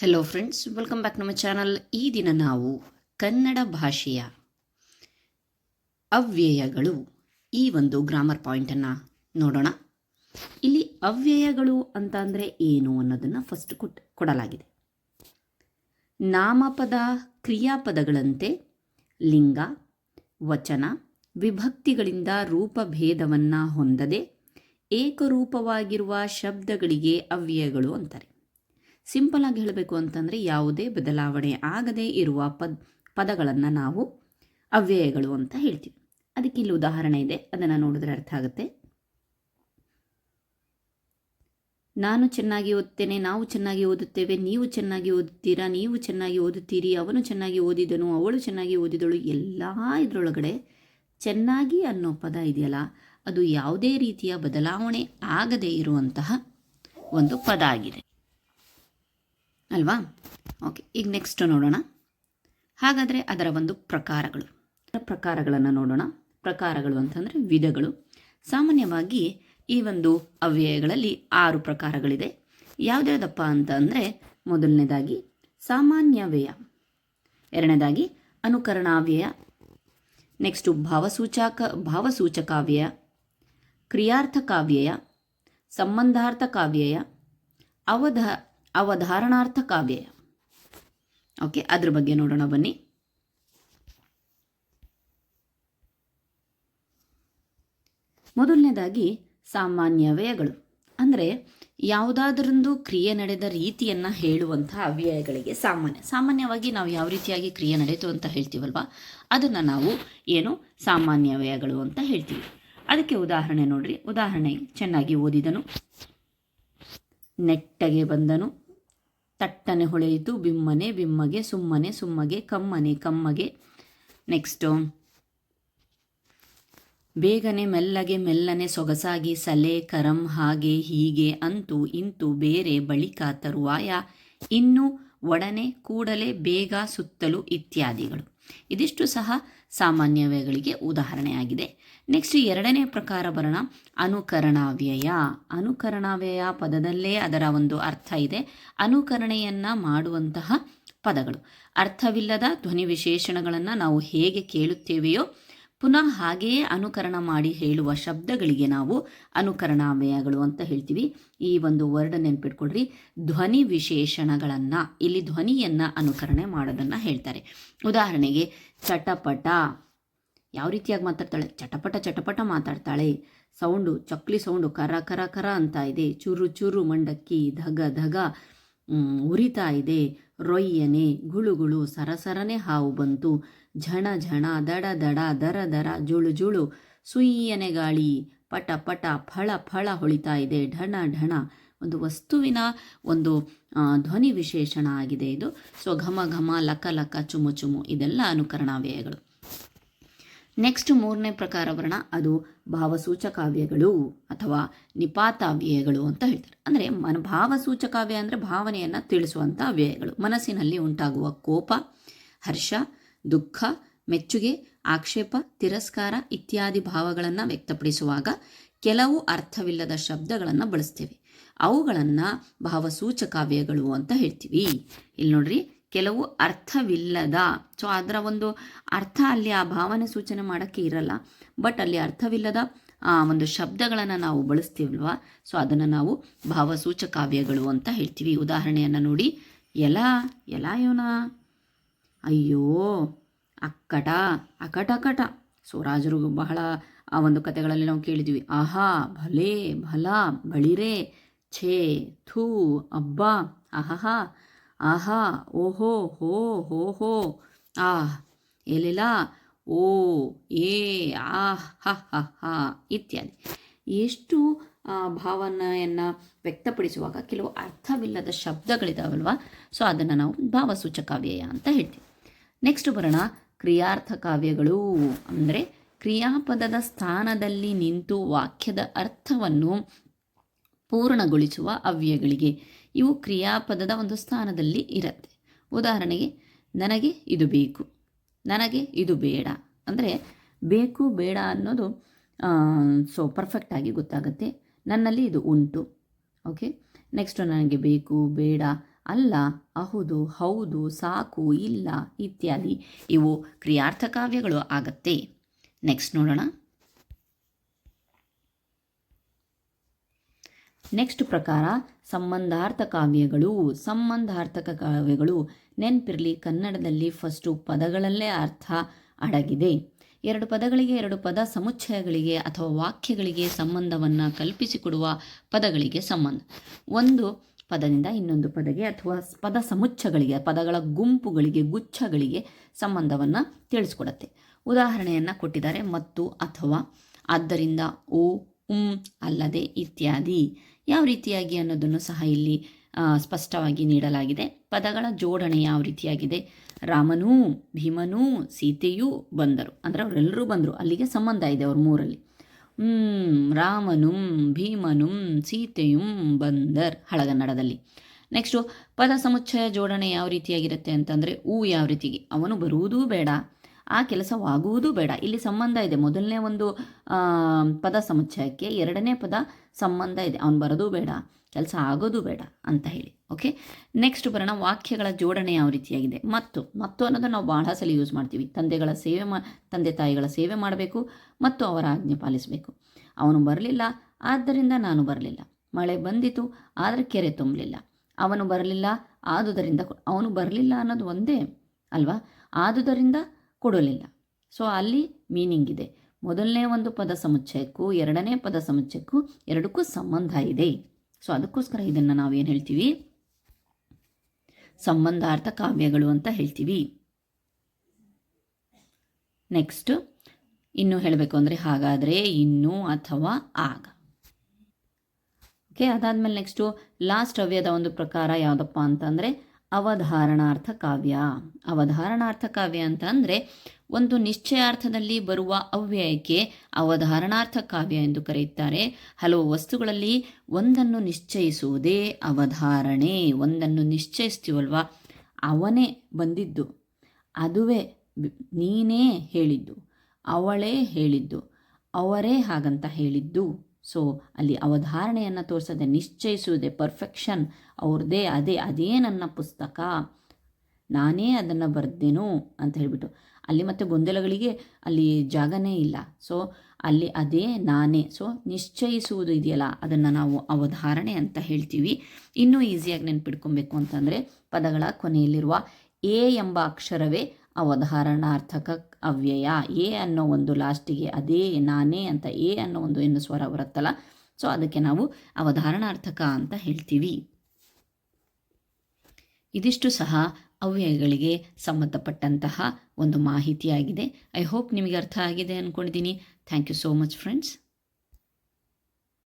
Hello friends welcome back ನಮ್ಮ channel ಈ ದಿನ ನಾವು ಕನ್ನಡ ಭಾಷೆಯ ಅವ್ಯಯಗಳು ಈ ಒಂದು ಗ್ರಾಮರ್ ಪಾಯಿಂಟನ್ನು ನೋಡೋಣ. ಇಲ್ಲಿ ಅವ್ಯಯಗಳು ಅಂತ ಅಂದರೆ ಏನು ಅನ್ನೋದನ್ನು ಫಸ್ಟ್ ಕೊಟ್ ಕೊಡಲಾಗಿದೆ. ನಾಮಪದ, ಕ್ರಿಯಾಪದಗಳಂತೆ ಲಿಂಗ, ವಚನ, ವಿಭಕ್ತಿಗಳಿಂದ ರೂಪಭೇದವನ್ನು ಹೊಂದದೆ ಏಕರೂಪವಾಗಿರುವ ಶಬ್ದಗಳಿಗೆ ಅವ್ಯಯಗಳು ಅಂತಾರೆ. ಸಿಂಪಲ್ ಆಗಿ ಹೇಳಬೇಕು ಅಂತಂದರೆ ಯಾವುದೇ ಬದಲಾವಣೆ ಆಗದೇ ಇರುವ ಪದ, ಪದಗಳನ್ನು ನಾವು ಅವ್ಯಯಗಳು ಅಂತ ಹೇಳ್ತೀವಿ. ಅದಕ್ಕೆ ಇಲ್ಲಿ ಉದಾಹರಣೆ ಇದೆ. ಅದನ್ನು ನೋಡಿದ್ರೆ ಅರ್ಥ ಆಗುತ್ತೆ. ನಾನು ಚೆನ್ನಾಗಿ ಓದ್ತೇನೆ, ನಾವು ಚೆನ್ನಾಗಿ ಓದುತ್ತೇವೆ, ನೀವು ಚೆನ್ನಾಗಿ ಓದುತ್ತೀರಾ, ನೀವು ಚೆನ್ನಾಗಿ ಓದುತ್ತೀರಿ, ಅವನು ಚೆನ್ನಾಗಿ ಓದಿದನು, ಅವಳು ಚೆನ್ನಾಗಿ ಓದಿದಳು, ಎಲ್ಲ ಇದರೊಳಗಡೆ ಚೆನ್ನಾಗಿ ಅನ್ನೋ ಪದ ಇದೆಯಲ್ಲ, ಅದು ಯಾವುದೇ ರೀತಿಯ ಬದಲಾವಣೆ ಆಗದೇ ಇರುವಂತಹ ಒಂದು ಪದ ಆಗಿದೆ. ಅಲ್ವಾ? ಓಕೆ ಈಗ ನೆಕ್ಸ್ಟ್ ನೋಡೋಣ. ಹಾಗಾದರೆ ಅದರ ಒಂದು ಪ್ರಕಾರಗಳು. ಪ್ರಕಾರಗಳನ್ನು ನೋಡೋಣ. ಪ್ರಕಾರಗಳು ಅಂತಂದರೆ ವಿಧಗಳು. ಸಾಮಾನ್ಯವಾಗಿ ಈ ಒಂದು ಅವ್ಯಯಗಳಲ್ಲಿ ಆರು ಪ್ರಕಾರಗಳಿದೆ. ಯಾವುದ್ಯಾವುದಪ್ಪ ಅಂತ ಅಂದರೆ ಮೊದಲನೇದಾಗಿ ಸಾಮಾನ್ಯ ವ್ಯಯ ಎರಡನೇದಾಗಿ ಅನುಕರಣಾವ್ಯಯ. ನೆಕ್ಸ್ಟು ಭಾವಸೂಚಕ, ಭಾವಸೂಚಕಾವ್ಯಯ. ಕ್ರಿಯಾರ್ಥಕಾವ್ಯಯ. ಸಂಬಂಧಾರ್ಥಕಾವ್ಯಯ. ಅವಧ ಅವಧಾರಣಾರ್ಥ ಕಾವ್ಯ ಓಕೆ ಅದ್ರ ಬಗ್ಗೆ ನೋಡೋಣ, ಬನ್ನಿ. ಮೊದಲನೇದಾಗಿ ಸಾಮಾನ್ಯ ವ್ಯಯಗಳು ಅಂದರೆ ಯಾವುದಾದ್ರೊಂದು ಕ್ರಿಯೆ ನಡೆದ ರೀತಿಯನ್ನು ಹೇಳುವಂತಹ ಅವ್ಯಯಗಳಿಗೆ ಸಾಮಾನ್ಯ. ಸಾಮಾನ್ಯವಾಗಿ ನಾವು ಯಾವ ರೀತಿಯಾಗಿ ಕ್ರಿಯೆ ನಡೆಯಿತು ಅಂತ ಹೇಳ್ತೀವಲ್ವ? ಅದನ್ನು ನಾವು ಏನು ಸಾಮಾನ್ಯ ವ್ಯಯಗಳು ಅಂತ ಹೇಳ್ತೀವಿ. ಅದಕ್ಕೆ ಉದಾಹರಣೆ ನೋಡ್ರಿ. ಉದಾಹರಣೆ ಚೆನ್ನಾಗಿ ಓದಿದನು. ನೆಟ್ಟಗೆ ಬಂದನು. ತಟ್ಟನೆ ಹೊಳೆಯಿತು. ಬಿಮ್ಮನೆ, ಬಿಮ್ಮಗೆ, ಸುಮ್ಮನೆ, ಸುಮ್ಮಗೆ, ಕಮ್ಮನೆ, ಕಮ್ಮಗೆ. ನೆಕ್ಸ್ಟು ಬೇಗನೆ ಮೆಲ್ಲಗೆ ಮೆಲ್ಲನೆ ಸೊಗಸಾಗಿ ಸಲೆ, ಕರಂ, ಹಾಗೆ, ಹೀಗೆ ಅಂತೂ ಇಂತು ಬೇರೆ ಬಳಿಕ ತರುವಾಯ. ಇನ್ನು ಒಡನೆ ಕೂಡಲೇ ಬೇಗ ಸುತ್ತಲು ಇತ್ಯಾದಿಗಳು. ಇದಿಷ್ಟು ಸಹ ಸಾಮಾನ್ಯವ್ಯಗಳಿಗೆ ಉದಾಹರಣೆಯಾಗಿದೆ. ನೆಕ್ಸ್ಟ್ ಎರಡನೇ ಪ್ರಕಾರ ಬರೋಣ. ಅನುಕರಣಾವ್ಯಯ. ಅನುಕರಣಾವ್ಯಯ ಪದದಲ್ಲೇ ಅದರ ಒಂದು ಅರ್ಥ ಇದೆ. ಅನುಕರಣೆಯನ್ನು ಮಾಡುವಂತಹ ಪದಗಳು. ಅರ್ಥವಿಲ್ಲದ ಧ್ವನಿ ವಿಶೇಷಣಗಳನ್ನು ನಾವು ಹೇಗೆ ಕೇಳುತ್ತೇವೆಯೋ ಪುನಃ ಹಾಗೆಯೇ ಅನುಕರಣ ಮಾಡಿ ಹೇಳುವ ಶಬ್ದಗಳಿಗೆ ನಾವು ಅನುಕರಣಾಮಯಗಳು ಅಂತ ಹೇಳ್ತೀವಿ. ಈ ಒಂದು ವರ್ಡ್ ನೆನ್ಪಿಟ್ಕೊಳ್ರಿ. ಧ್ವನಿ ವಿಶೇಷಣಗಳನ್ನು, ಇಲ್ಲಿ ಧ್ವನಿಯನ್ನು ಅನುಕರಣೆ ಮಾಡೋದನ್ನು ಹೇಳ್ತಾರೆ. ಉದಾಹರಣೆಗೆ, ಚಟಪಟ. ಯಾವ ರೀತಿಯಾಗಿ ಮಾತಾಡ್ತಾಳೆ? ಚಟಪಟ ಚಟಪಟ ಮಾತಾಡ್ತಾಳೆ. ಸೌಂಡು, ಚಕ್ಲಿ ಸೌಂಡು, ಕರ ಕರ ಕರ ಅಂತ ಇದೆ. ಚುರು ಚುರು, ಮಂಡಕ್ಕಿ, ಧಗ ಧಗ ಉರಿತಾ ಇದೆ. ರೊಯ್ಯನೆ ಗುಳುಗುಳು ಸರಸರನೆ ಹಾವು ಬಂತು. ಝಣ ಝಣ ದಡ ದಡ ದರ ದರ ಜುಳು ಜುಳು ಸುಯ್ಯನೆ ಗಾಳಿ ಪಟ ಪಟ ಫಳ ಫಳ ಹೊಳಿತಾ ಇದೆ. ಢಣ ಢಣ ಒಂದು ವಸ್ತುವಿನ ಒಂದು ಧ್ವನಿ ವಿಶೇಷಣ ಆಗಿದೆ ಇದು. ಸೊ ಘಮ ಘಮ ಲಕ ಲಕ ಚುಮು ಚುಮು ಇದೆಲ್ಲ ಅನುಕರಣಾವ್ಯಯಗಳು ನೆಕ್ಸ್ಟ್ ಮೂರನೇ ಪ್ರಕಾರ ವರ್ಣ ಅದು ಭಾವಸೂಚಕಾವ್ಯಗಳು ಅಥವಾ ನಿಪಾತಾವ್ಯಯಗಳು ಅಂತ ಹೇಳ್ತಾರೆ. ಅಂದರೆ ಮನ ಭಾವಸೂಚಕಾವ್ಯ ಅಂದರೆ ಭಾವನೆಯನ್ನು ತಿಳಿಸುವಂಥ ಅವ್ಯಯಗಳು. ಮನಸ್ಸಿನಲ್ಲಿ ಉಂಟಾಗುವ ಕೋಪ, ಹರ್ಷ, ದುಃಖ, ಮೆಚ್ಚುಗೆ, ಆಕ್ಷೇಪ, ತಿರಸ್ಕಾರ ಇತ್ಯಾದಿ ಭಾವಗಳನ್ನು ವ್ಯಕ್ತಪಡಿಸುವಾಗ ಕೆಲವು ಅರ್ಥವಿಲ್ಲದ ಶಬ್ದಗಳನ್ನು ಬಳಸ್ತೇವೆ. ಅವುಗಳನ್ನು ಭಾವಸೂಚಕಾವ್ಯಗಳು ಅಂತ ಹೇಳ್ತೀವಿ. ಇಲ್ಲಿ ನೋಡ್ರಿ. ಕೆಲವು ಅರ್ಥವಿಲ್ಲದ. ಸೊ ಅದರ ಒಂದು ಅರ್ಥ ಅಲ್ಲಿ ಆ ಭಾವನೆ ಸೂಚನೆ ಮಾಡೋಕ್ಕೆ ಇರಲ್ಲ. ಬಟ್ ಅಲ್ಲಿ ಅರ್ಥವಿಲ್ಲದ ಒಂದು ಶಬ್ದಗಳನ್ನು ನಾವು ಬಳಸ್ತೀವಲ್ವ? ಸೊ ಅದನ್ನು ನಾವು ಭಾವಸೂಚಕಾವ್ಯಗಳು ಅಂತ ಹೇಳ್ತೀವಿ. ಉದಾಹರಣೆಯನ್ನು ನೋಡಿ. ಎಲ ಎಲ ಯೋನ ಅಯ್ಯೋ, ಅಕ್ಕಟ, ಅಕಟಕಟ. ಸೊ ರಾಜರು ಬಹಳ ಆ ಒಂದು ಕಥೆಗಳಲ್ಲಿ ನಾವು ಕೇಳಿದ್ವಿ. ಆಹಾ, ಭಲೇ, ಭಲ, ಬಳಿರೆ, ಛೇ, ಥೂ, ಅಬ್ಬಾ ಅಹಹ ಆಹಾ, ಓಹೋ, ಹೋ ಹೋ ಹೋ ಆಹ್ ಎಲೆಲ, ಓ ಏ ಆ, ಹ ಹ ಹ, ಇತ್ಯಾದಿ. ಎಷ್ಟು ಭಾವನೆಯನ್ನು ವ್ಯಕ್ತಪಡಿಸುವಾಗ ಕೆಲವು ಅರ್ಥವಿಲ್ಲದ ಶಬ್ದಗಳಿದಾವಲ್ವ? ಸೊ, ಅದನ್ನು ನಾವು ಭಾವಸೂಚಕಾವ್ಯಯ ಅಂತ ಹೇಳ್ತೀವಿ. ನೆಕ್ಸ್ಟ್ ಬರೋಣ, ಕ್ರಿಯಾರ್ಥ ಕಾವ್ಯಗಳು. ಅಂದರೆ ಕ್ರಿಯಾಪದದ ಸ್ಥಾನದಲ್ಲಿ ನಿಂತು ವಾಕ್ಯದ ಅರ್ಥವನ್ನು ಪೂರ್ಣಗೊಳಿಸುವ ಅವ್ಯಯಗಳಿಗೆ. ಇವು ಕ್ರಿಯಾಪದದ ಒಂದು ಸ್ಥಾನದಲ್ಲಿ ಇರುತ್ತೆ. ಉದಾಹರಣೆಗೆ, ನನಗೆ ಇದು ಬೇಕು. ನನಗೆ ಇದು ಬೇಡ. ಅಂದರೆ, ಬೇಕು, ಬೇಡ ಅನ್ನೋದು ಸೊ ಪರ್ಫೆಕ್ಟಾಗಿ ಗೊತ್ತಾಗುತ್ತೆ. ನನ್ನಲ್ಲಿ ಇದು ಉಂಟು. ಓಕೆ ನೆಕ್ಸ್ಟು ನನಗೆ ಬೇಕು, ಬೇಡ, ಅಲ್ಲ, ಅಹುದು, ಹೌದು, ಸಾಕು, ಇಲ್ಲ, ಇತ್ಯಾದಿ. ಇವು ಕ್ರಿಯಾರ್ಥ ಕಾವ್ಯಗಳು ಆಗತ್ತೆ. ನೆಕ್ಸ್ಟ್ ನೋಡೋಣ. ನೆಕ್ಸ್ಟ್ ಪ್ರಕಾರ ಸಂಬಂಧಾರ್ಥ ಕಾವ್ಯಗಳು, ಸಂಬಂಧಾರ್ಥಕ ಕಾವ್ಯಗಳು ನೆನಪಿರಲಿ, ಕನ್ನಡದಲ್ಲಿ ಫಸ್ಟು ಪದಗಳಲ್ಲೇ ಅರ್ಥ ಅಡಗಿದೆ. ಎರಡು ಪದಗಳಿಗೆ ಎರಡು ಪದ ಸಮುಚ್ಚಯಗಳಿಗೆ ಅಥವಾ ವಾಕ್ಯಗಳಿಗೆ ಸಂಬಂಧವನ್ನು ಕಲ್ಪಿಸಿಕೊಡುವ ಪದಗಳಿಗೆ ಸಂಬಂಧ. ಒಂದು ಪದದಿಂದ ಇನ್ನೊಂದು ಪದಗೆ ಅಥವಾ ಪದ ಸಮುಚ್ಚಗಳಿಗೆ ಪದಗಳ ಗುಂಪುಗಳಿಗೆ, ಗುಚ್ಛಗಳಿಗೆ ಸಂಬಂಧವನ್ನು ತಿಳಿಸ್ಕೊಡತ್ತೆ. ಉದಾಹರಣೆಯನ್ನು ಕೊಟ್ಟಿದ್ದಾರೆ, ಮತ್ತು ಅಥವಾ, ಆದ್ದರಿಂದ ಓ, ಉಂ, ಅಲ್ಲದೆ ಇತ್ಯಾದಿ. ಯಾವ ರೀತಿಯಾಗಿ ಅನ್ನೋದನ್ನು ಸಹ ಇಲ್ಲಿ ಸ್ಪಷ್ಟವಾಗಿ ನೀಡಲಾಗಿದೆ. ಪದಗಳ ಜೋಡಣೆ ಯಾವ ರೀತಿಯಾಗಿದೆ? ರಾಮನೂ, ಭೀಮನೂ, ಸೀತೆಯೂ ಬಂದರು. ಅಂದರೆ ಅವರೆಲ್ಲರೂ ಬಂದರು. ಅಲ್ಲಿಗೆ ಸಂಬಂಧ ಇದೆ ಅವ್ರ ಮೂರಲ್ಲಿ. ರಾಮನು, ಭೀಮನು, ಸೀತೆಯು ಬಂದರ್ ಹಳಗನ್ನಡದಲ್ಲಿ. ನೆಕ್ಸ್ಟು ಪದ ಸಮುಚ್ಚಯ ಜೋಡಣೆ ಯಾವ ರೀತಿಯಾಗಿರುತ್ತೆ ಅಂತಂದರೆ ಊ ಯಾವ ರೀತಿಗೆ. ಅವನು ಬರುವುದೂ ಬೇಡ. ಆ ಕೆಲಸವಾಗುವುದೂ ಬೇಡ. ಇಲ್ಲಿ ಸಂಬಂಧ ಇದೆ. ಮೊದಲನೇ ಒಂದು ಪದ ಸಮುಚ್ಚಯಕ್ಕೆ ಎರಡನೇ ಪದ ಸಂಬಂಧ ಇದೆ. ಅವನು ಬರೋದೂ ಬೇಡ, ಕೆಲಸ ಆಗೋದು ಬೇಡ ಅಂತ ಹೇಳಿ. ಓಕೆ? ನೆಕ್ಸ್ಟ್ ಬರೋಣ, ವಾಕ್ಯಗಳ ಜೋಡಣೆ ಯಾವ ರೀತಿಯಾಗಿದೆ? ಮತ್ತು ಮತ್ತು ಅನ್ನೋದು ನಾವು ಬಹಳ ಸಲ ಯೂಸ್ ಮಾಡ್ತೀವಿ. ತಂದೆಗಳ ಸೇವೆ ಮಾ, ತಂದೆ ತಾಯಿಗಳ ಸೇವೆ ಮಾಡಬೇಕು ಮತ್ತು ಅವರ ಆಜ್ಞೆ ಪಾಲಿಸಬೇಕು. ಅವನು ಬರಲಿಲ್ಲ, ಆದ್ದರಿಂದ ನಾನು ಬರಲಿಲ್ಲ. ಮಳೆ ಬಂದಿತು, ಆದರೆ ಕೆರೆ ತುಂಬಲಿಲ್ಲ. ಅವನು ಬರಲಿಲ್ಲ, ಆದುದರಿಂದ ಅವನು ಬರಲಿಲ್ಲ ಅನ್ನೋದು ಒಂದೇ ಅಲ್ವಾ? ಆದುದರಿಂದ ಕೊಡಲಿಲ್ಲ. ಸೊ ಅಲ್ಲಿ ಮೀನಿಂಗ್ ಇದೆ. ಮೊದಲನೇ ಒಂದು ಪದ ಸಮುಚ್ಚಯಕ್ಕೂ, ಎರಡನೇ ಪದ ಸಮುಚ್ಚಯಕ್ಕೂ ಎರಡಕ್ಕೂ ಸಂಬಂಧ ಇದೆ. ಸೊ ಅದಕ್ಕೋಸ್ಕರ ಇದನ್ನು ನಾವೇನು ಹೇಳ್ತೀವಿ? ಸಂಬಂಧಾರ್ಥ ಕಾವ್ಯಗಳು ಅಂತ ಹೇಳ್ತೀವಿ. ನೆಕ್ಸ್ಟ್ ಇನ್ನು ಹೇಳಬೇಕು ಅಂದರೆ ಹಾಗಾದರೆ ಇನ್ನು ಅಥವಾ ಆಗ. ಓಕೆ ಅದಾದಮೇಲೆ ನೆಕ್ಸ್ಟು ಲಾಸ್ಟ್ ಅವ್ಯದ ಒಂದು ಪ್ರಕಾರ ಯಾವುದಪ್ಪ ಅಂತಂದರೆ ಅವಧಾರಣಾರ್ಥ ಕಾವ್ಯ ಅವಧಾರಣಾರ್ಥ ಕಾವ್ಯ ಅಂತ ಅಂದರೆ ಒಂದು ನಿಶ್ಚಯಾರ್ಥದಲ್ಲಿ ಬರುವ ಅವ್ಯಯಕ್ಕೆ ಅವಧಾರಣಾರ್ಥ ಕಾವ್ಯ ಎಂದು ಕರೆಯುತ್ತಾರೆ. ಹಲವು ವಸ್ತುಗಳಲ್ಲಿ ಒಂದನ್ನು ನಿಶ್ಚಯಿಸುವುದೇ ಅವಧಾರಣೆ, ಒಂದನ್ನು ನಿಶ್ಚಯಿಸ್ತೀವಲ್ವಾ? ಅವನೇ ಬಂದಿದ್ದು, ಅದುವೇ ನೀನೇ ಹೇಳಿದ್ದು, ಅವಳೇ ಹೇಳಿದ್ದು, ಅವರೇ ಹಾಗಂತ ಹೇಳಿದ್ದು. ಸೊ ಅಲ್ಲಿ ಅವಧಾರಣೆಯನ್ನು ತೋರಿಸದೆ, ನಿಶ್ಚಯಿಸುವುದೇ ಪರ್ಫೆಕ್ಷನ್ ಅವ್ರದ್ದೇ ಅದೇ ಅದೇ ನನ್ನ ಪುಸ್ತಕ. ನಾನೇ ಅದನ್ನು ಬರೆದೇನು ಅಂತ ಹೇಳಿಬಿಟ್ಟು. ಅಲ್ಲಿ ಮತ್ತೆ ಗೊಂದಲಗಳಿಗೆ ಅಲ್ಲಿ ಜಾಗನೇ ಇಲ್ಲ. ಸೊ ಅಲ್ಲಿ ಅದೇ ನಾನೇ. ಸೊ ನಿಶ್ಚಯಿಸುವುದು ಇದೆಯಲ್ಲ, ಅದನ್ನು ನಾವು ಅವಧಾರಣೆ ಅಂತ ಹೇಳ್ತೀವಿ. ಇನ್ನೂ ಈಸಿಯಾಗಿ ನೆನ್ಪಿಟ್ಕೊಬೇಕು ಅಂತಂದರೆ, ಪದಗಳ ಕೊನೆಯಲ್ಲಿರುವ ಎ ಎಂಬ ಅಕ್ಷರವೇ ಅವಧಾರಣಾರ್ಥಕ ಅವ್ಯಯ. ಎ ಅನ್ನೋ ಒಂದು ಲಾಸ್ಟಿಗೆ ಅದೇ ನಾನೇ ಅಂತ ಎ ಅನ್ನೋ ಒಂದು ಏನು ಸ್ವರ ಬರುತ್ತಲ್ಲ. ಸೊ, ಅದಕ್ಕೆ ನಾವು ಅವಧಾರಣಾರ್ಥಕ ಅಂತ ಹೇಳ್ತೀವಿ. ಇದಿಷ್ಟು ಸಹ ಅವ್ಯಯಗಳಿಗೆ ಸಂಬಂಧಪಟ್ಟಂತಹ ಒಂದು ಮಾಹಿತಿಯಾಗಿದೆ. ಐ ಹೋಪ್ ನಿಮಗೆ ಅರ್ಥ ಆಗಿದೆ ಅಂದ್ಕೊಂಡಿದ್ದೀನಿ thank you so much friends.